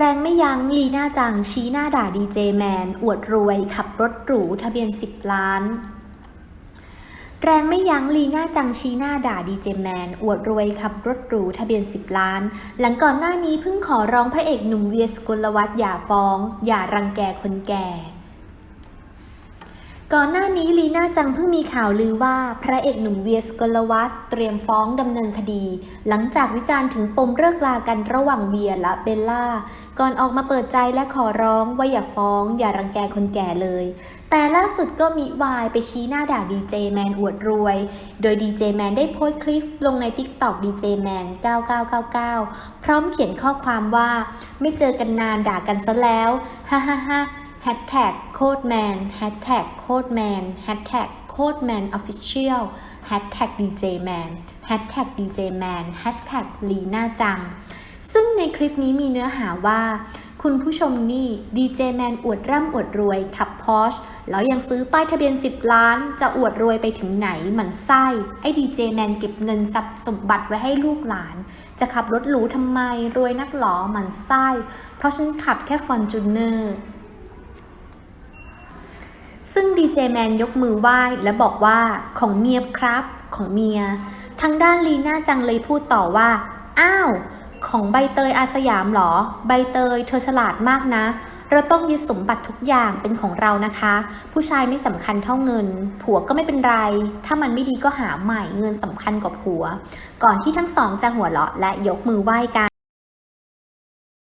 แรงไม่ยั้งลีน่าจังชี้หน้าด่าดีเจแมน อวดรวยขับรถหรูทะเบียน 10 ล้าน แรงไม่ยั้งลีน่าจังชี้หน้าด่าดีเจแมน อวดรวยขับรถหรูทะเบียน 10 ล้าน หลังก่อนหน้านี้เพิ่งขอร้องพระเอกหนุ่มเวียสกุลวัฒน์อย่าฟ้อง อย่ารังแกคนแก่ ก่อนหน้านี้ลีน่าจังเพิ่งมีข่าวลือว่าพระเอกหนุ่มเวียสกลวัฒน์เตรียมฟ้องดำเนินคดี หลังจากวิจารณ์ถึงปมเลิกลากันระหว่างเวียและเบลล่า ก่อนออกมาเปิดใจและขอร้องว่าอย่าฟ้อง อย่ารังแกคนแก่เลย แต่ล่าสุดก็มีวายไปชี้หน้าด่าดีเจแมนอวดรวย โดยดีเจแมนได้โพสต์คลิปลงใน TikTok ดีเจแมน9999 พร้อมเขียนข้อความว่า ไม่เจอกันนานด่ากันซะแล้วฮ่าฮ่าฮ่า แฮชแท็กโคดแมนแฮชแท็กโคดแมนแฮชแท็กโคดแมนออฟฟิเชียลแฮชแท็กดีเจแมนแฮชแท็กดีเจแมนแฮชแท็กลีน่าจัง ซึ่งในคลิปนี้มีเนื้อหาว่า คุณผู้ชมนี่ดีเจแมนอวดร่ำอวดรวย ขับพอชแล้วยังซื้อป้ายทะเบียน 10 ล้าน จะอวดรวยไปถึงไหนหมันไส้ ไอ้ดีเจแมนเก็บเงินทรัพย์สมบัติไว้ให้ลูกหลาน จะขับรถหรูทำไมรวยนักหรอหมันไส้ เพราะฉันขับแค่ฟอนจูเนอร์ ซึ่งดีเจแมนยกมือไหว้และบอกว่าของเมียครับ ของเมีย ทางด้านลีน่าจังเลยพูดต่อว่า อ้าว ของใบเตยอาสยามเหรอ ใบเตยเธอฉลาดมากนะ เราต้องยึดสมบัติทุกอย่างเป็นของเรานะคะ ผู้ชายไม่สำคัญเท่าเงิน ผัวก็ไม่เป็นไร ถ้ามันไม่ดีก็หาใหม่เงินสำคัญกว่าผัว ก่อนที่ทั้งสองจะหัวเราะและยกมือไหว้กัน